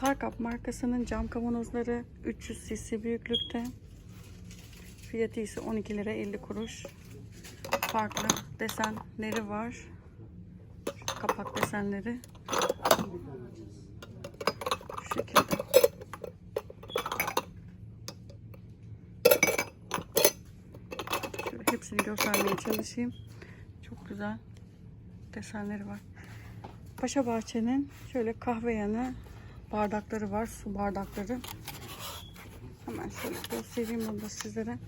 Sarkap markasının cam kavanozları 300 cc büyüklükte. Fiyatı ise 12 lira 50 kuruş. Farklı desenleri var. Şu kapak desenleri. Şu şekilde. Şöyle hepsini göstermeye çalışayım. Çok güzel desenleri var. Paşa Bahçe'nin şöyle kahve yanı bardakları var. Su bardakları. Hemen şöyle göstereyim bunu da sizlere.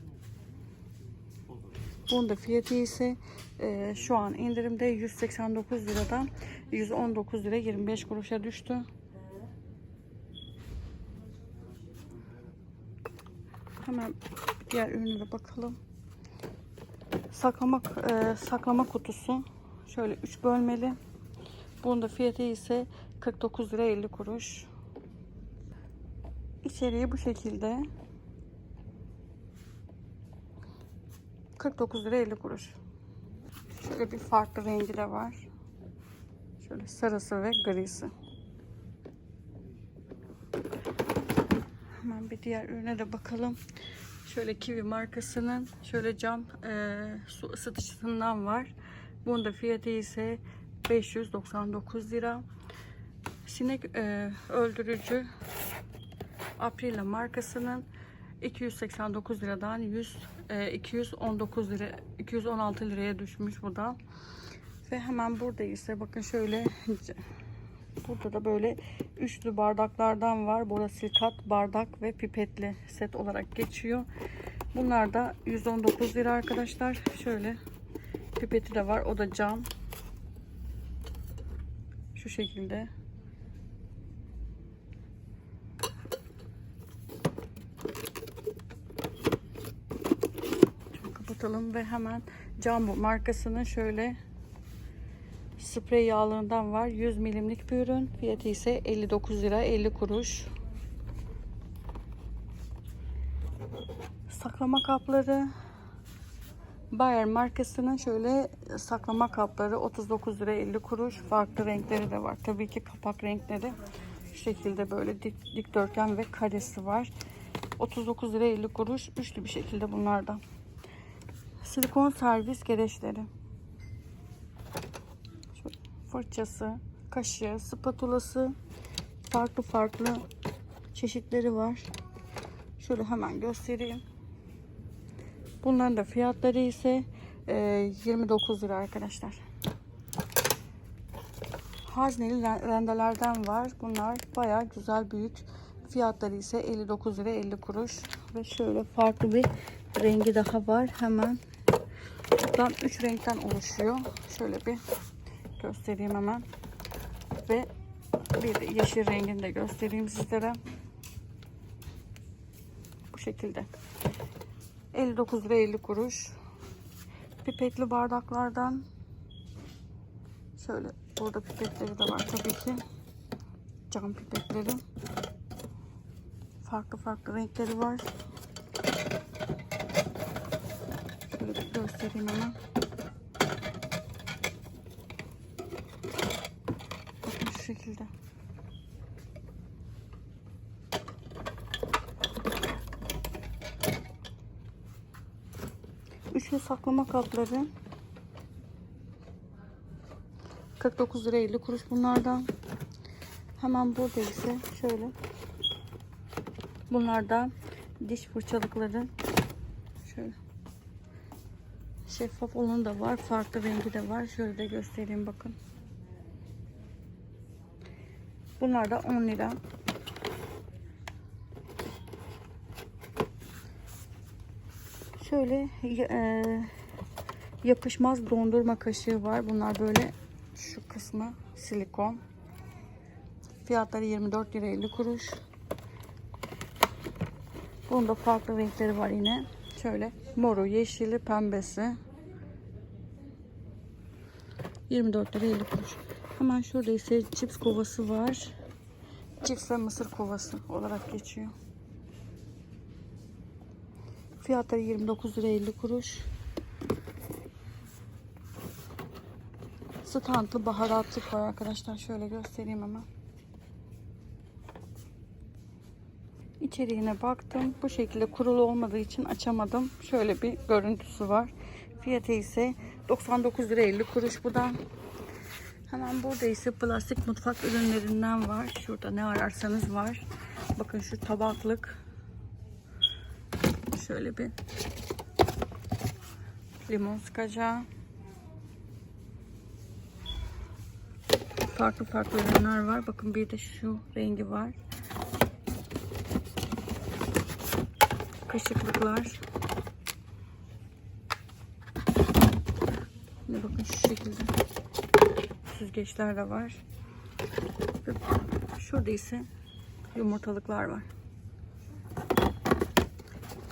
Bunun da fiyatı ise e, şu an indirimde 189 liradan 119 lira 25 kuruşa düştü. Hemen diğer ürüne bakalım. Saklama, e, saklama kutusu. Şöyle 3 bölmeli. Bunun da fiyatı ise 49 lira 50 kuruş. İçeriği bu şekilde. 49 lira 50 kuruş. Şöyle bir farklı rengi de var. Şöyle sarısı ve grisi. Hemen bir diğer ürüne de bakalım. Şöyle Kiwi markasının şöyle cam e, su ısıtıcısından var. Bunun da fiyatı ise 599 lira. Sinek e, öldürücü Aprila markasının 289 liradan 100 e, 219 lira 216 liraya düşmüş bu da. Ve hemen burada ise bakın şöyle burada da böyle üçlü bardaklardan var. Borosilikat bardak ve pipetli set olarak geçiyor. Bunlar da 119 lira arkadaşlar. Şöyle pipeti de var. O da cam. Şu şekilde. Şöyle kapatalım ve hemen Jumbo markasının şöyle sprey yağlarından var. 100 milimlik bir ürün. Fiyatı ise 59 lira 50 kuruş. Saklama kapları Bayer markasının şöyle saklama kapları 39 lira 50 kuruş. Farklı renkleri de var. Tabii ki kapak renkleri. Şu şekilde böyle dik, dikdörtgen ve karesi var. 39 lira 50 kuruş. Üçlü bir şekilde bunlardan. Silikon servis gereçleri. Fırçası, kaşığı, spatulası. Farklı farklı çeşitleri var. Şöyle hemen göstereyim. Bunların da fiyatları ise e, 29 lira arkadaşlar. Hazneli ren- rendelerden var. Bunlar bayağı güzel büyük. Fiyatları ise 59 lira 50 kuruş. Ve şöyle farklı bir rengi daha var. Hemen toplam 3 renkten oluşuyor. Şöyle bir göstereyim hemen. Ve bir yeşil rengini de göstereyim sizlere. Bu şekilde. 59 lira 50 kuruş. Pipetli bardaklardan şöyle burada pipetleri de var tabii ki. Cam pipetleri. Farklı farklı renkleri var. Şöyle bir göstereyim hemen. Bakın şu şekilde. Üçlü saklama kapları 49 lira 50 kuruş bunlardan. Hemen burada ise şöyle bunlardan diş fırçalıkları şöyle şeffaf olanı da var. Farklı rengi de var. Şöyle de göstereyim bakın. Bunlar da 10 lira. Şöyle e, yapışmaz dondurma kaşığı var. Bunlar böyle şu kısmı silikon. Fiyatları 24 lira 50 kuruş. Bunda farklı renkleri var yine. Şöyle moru, yeşili, pembesi. 24 lira 50 kuruş. Hemen şurada ise cips kovası var. Cips ve mısır kovası olarak geçiyor. Fiyatları 29 lira 50 kuruş. Standlı baharatlık var arkadaşlar. Şöyle göstereyim hemen. İçeriğine baktım. Bu şekilde kurulu olmadığı için açamadım. Şöyle bir görüntüsü var. Fiyatı ise 99 lira 50 kuruş bu da. Hemen burada ise plastik mutfak ürünlerinden var. Şurada ne ararsanız var. Bakın şu tabaklık. Şöyle bir limon sıkacağı. Farklı farklı ürünler var. Bakın bir de şu rengi var. Kaşıklıklar. Yine bakın şu şekilde süzgeçler de var. Şurada ise yumurtalıklar var.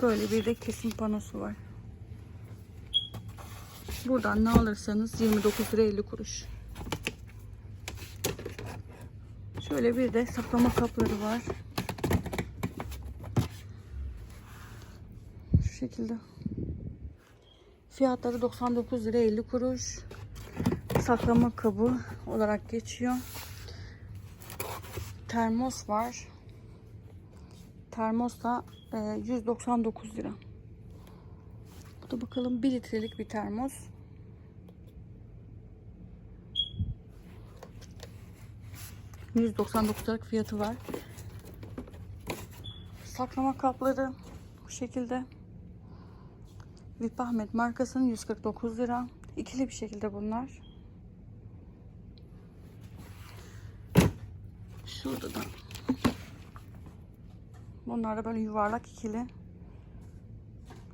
Böyle bir de kesim panosu var. Buradan ne alırsanız 29 lira 50 kuruş. Şöyle bir de saklama kapları var. Şu şekilde. Fiyatları 99 lira 50 kuruş. Saklama kabı olarak geçiyor. Termos var. Termos da e, 199 lira. Bu da bakalım 1 litrelik bir termos. %99 liralık fiyatı var. Saklama kapları bu şekilde. Vip Ahmet markasının 149 lira. İkili bir şekilde bunlar. Şurada da. Bunlar da böyle yuvarlak ikili.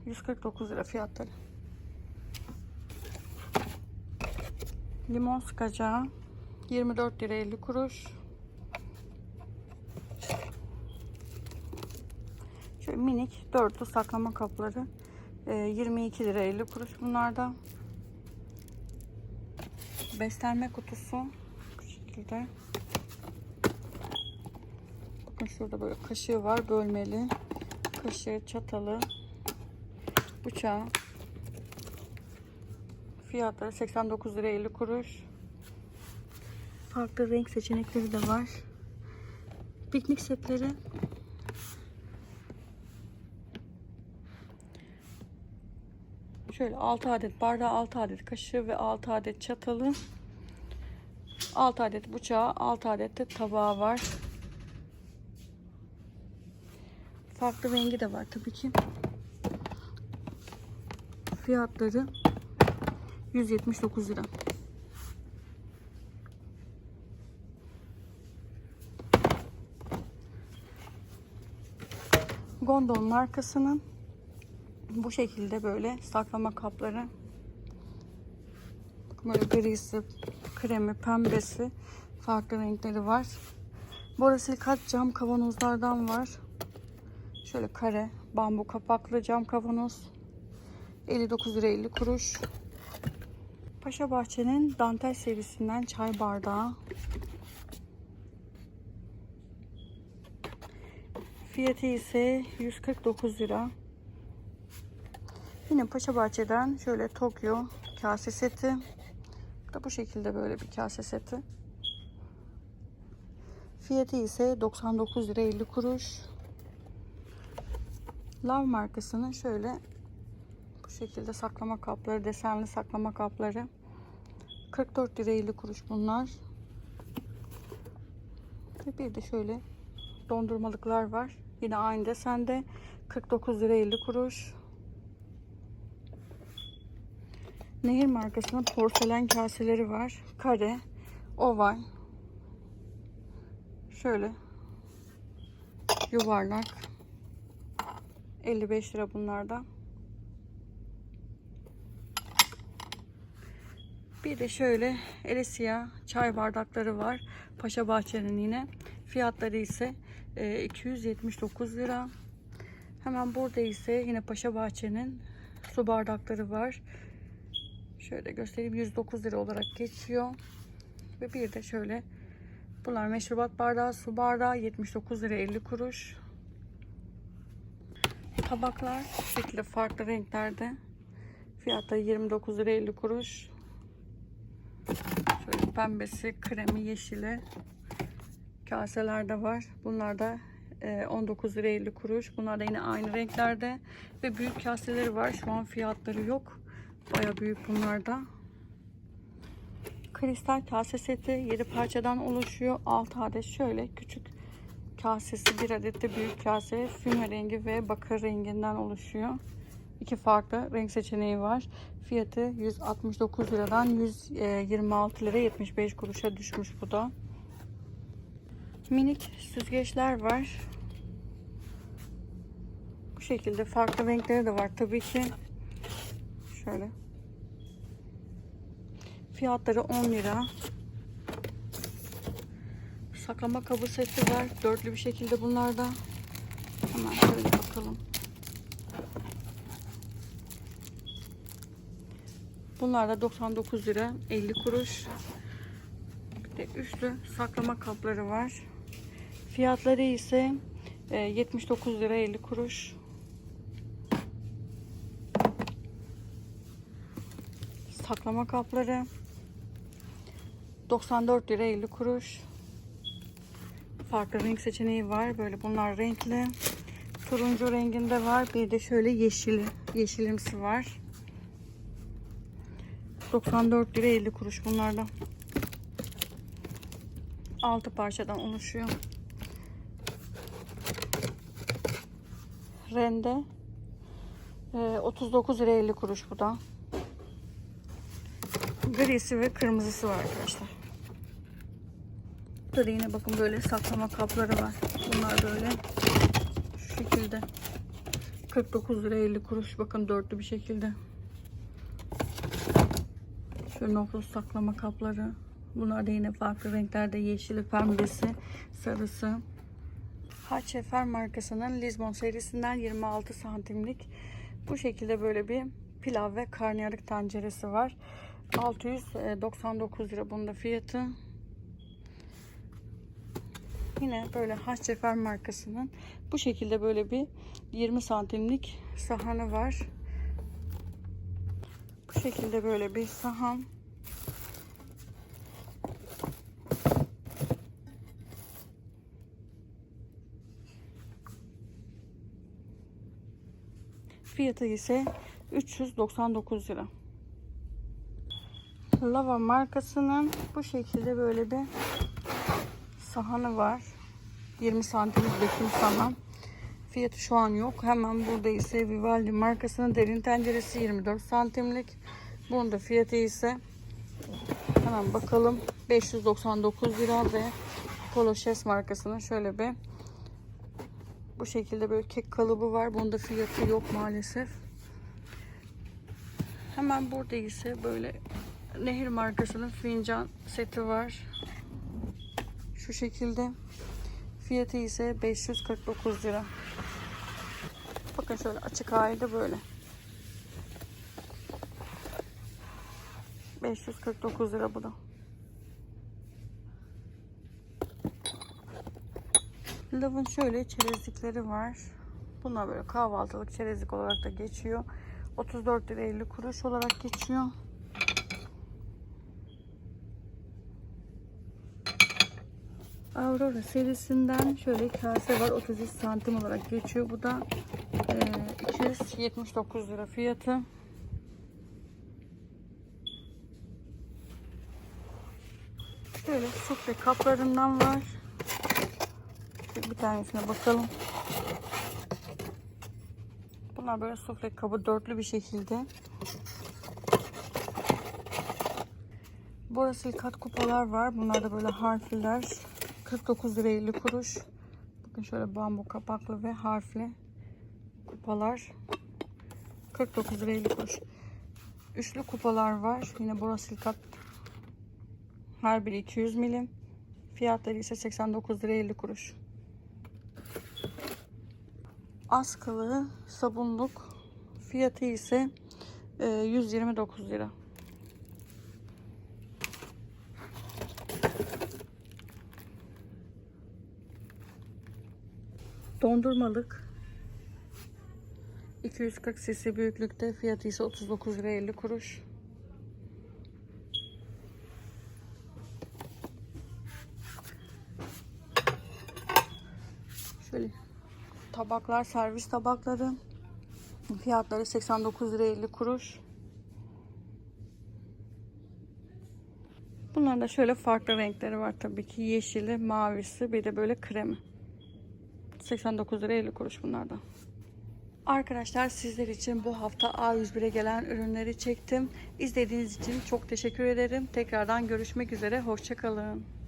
149 lira fiyatları. Limon sıkacağı 24 lira 50 kuruş. Şöyle minik dörtlü saklama kapları 22 lira 50 kuruş bunlarda. Beslenme kutusu bu şekilde. Bakın şurada böyle kaşığı var bölmeli. Kaşığı, çatalı, bıçağı. Fiyatları 89 lira 50 kuruş. Farklı renk seçenekleri de var. Piknik setleri. Şöyle 6 adet bardağı, 6 adet kaşığı ve 6 adet çatalı. 6 adet bıçağı, 6 adet de tabağı var. Farklı rengi de var tabii ki. Fiyatları 179 lira. Gondol markasının bu şekilde böyle saklama kapları böyle grisi, kremi, pembesi farklı renkleri var. Borosilikat cam kavanozlardan var. Şöyle kare bambu kapaklı cam kavanoz. 59 lira 50 kuruş. Paşa Bahçe'nin dantel serisinden çay bardağı. Fiyatı ise 149 lira. Yine Paşa Bahçe'den şöyle Tokyo kase seti. Da bu şekilde böyle bir kase seti. Fiyatı ise 99 lira 50 kuruş. Love markasının şöyle bu şekilde saklama kapları, desenli saklama kapları. 44 lira 50 kuruş bunlar. Ve bir de şöyle dondurmalıklar var. Yine aynı desende 49 lira 50 kuruş. Nehir markasının porselen kaseleri var. Kare, oval. Şöyle yuvarlak. 55 lira bunlarda. Bir de şöyle Elisia çay bardakları var. Paşa Bahçe'nin yine. Fiyatları ise e, 279 lira. Hemen burada ise yine Paşa Bahçe'nin su bardakları var. Şöyle göstereyim 109 lira olarak geçiyor. Ve bir de şöyle bunlar meşrubat bardağı, su bardağı 79 lira 50 kuruş. Tabaklar şekilde farklı renklerde. Fiyatları 29 lira 50 kuruş. Şöyle pembesi, kremi, yeşili kaseler de var. Bunlar da e, 19 lira 50 kuruş. Bunlar da yine aynı renklerde. Ve büyük kaseleri var. Şu an fiyatları yok. Baya büyük bunlar da. Kristal kase seti 7 parçadan oluşuyor. 6 adet şöyle küçük kasesi bir adet de büyük kase füme rengi ve bakır renginden oluşuyor. İki farklı renk seçeneği var. Fiyatı 169 liradan 126 lira 75 kuruşa düşmüş bu da. Minik süzgeçler var. Bu şekilde farklı renkleri de var tabii ki. Şöyle. Fiyatları 10 lira. Saklama kabı seti var. Dörtlü bir şekilde bunlarda. Hemen şöyle bakalım. Bunlar da 99 lira 50 kuruş. Bir de üçlü saklama kapları var. Fiyatları ise e, 79 lira 50 kuruş. Saklama kapları 94 lira 50 kuruş. Farklı renk seçeneği var. Böyle bunlar renkli. Turuncu renginde var. Bir de şöyle yeşil, yeşilimsi var. 94 lira 50 kuruş bunlardan. 6 parçadan oluşuyor. Rende e, 39 lira 50 kuruş bu da. Grisi ve kırmızısı var arkadaşlar. Burada da yine bakın böyle saklama kapları var. Bunlar böyle şu şekilde. 49 lira 50 kuruş. Bakın dörtlü bir şekilde. Şöyle nofros saklama kapları. Bunlar da yine farklı renklerde. Yeşili, pembesi, sarısı. Haçefer markasının Lisbon serisinden 26 santimlik bu şekilde böyle bir pilav ve karnıyarık tenceresi var. 699 lira bunda fiyatı. Yine böyle Haçefer markasının bu şekilde böyle bir 20 santimlik sahanı var. Bu şekilde böyle bir sahan. Fiyatı ise 399 lira. Lava markasının bu şekilde böyle bir sahanı var. 20 santimlik döküm sahan. Fiyatı şu an yok. Hemen burada ise Vivaldi markasının derin tenceresi 24 santimlik. Bunun da fiyatı ise hemen bakalım 599 lira ve Polo Chef markasının şöyle bir bu şekilde böyle kek kalıbı var. Bunda fiyatı yok maalesef. Hemen burada ise böyle Nehir markasının fincan seti var. Şu şekilde. Fiyatı ise 549 lira. Bakın şöyle açık hali de böyle. 549 lira bu da. Lavın şöyle çerezlikleri var. Bunlar böyle kahvaltılık çerezlik olarak da geçiyor. 34 lira 50 kuruş olarak geçiyor. Aurora serisinden şöyle kase var 33 santim olarak geçiyor. Bu da e, 279 lira fiyatı. Şöyle sufle kaplarından var. Bir tanesine bakalım. Bunlar böyle sufle kabı dörtlü bir şekilde. Burası kat kupalar var. Bunlar da böyle harfler. 49 lira 50 kuruş. Bakın şöyle bambu kapaklı ve harfli kupalar. 49 lira 50 kuruş. Üçlü kupalar var. Yine burası kat. Her biri 200 milim. Fiyatları ise 89 lira 50 kuruş. Askılı sabunluk fiyatı ise 129 lira. Dondurmalık 240 cc büyüklükte fiyatı ise 39 lira 50 kuruş. Şöyle tabaklar, servis tabakları. Fiyatları 89 lira 50 kuruş. Bunların da şöyle farklı renkleri var tabii ki. Yeşili, mavisi, bir de böyle kremi. 89 lira 50 kuruş bunlardan. Arkadaşlar sizler için bu hafta A101'e gelen ürünleri çektim. İzlediğiniz için çok teşekkür ederim. Tekrardan görüşmek üzere. Hoşçakalın.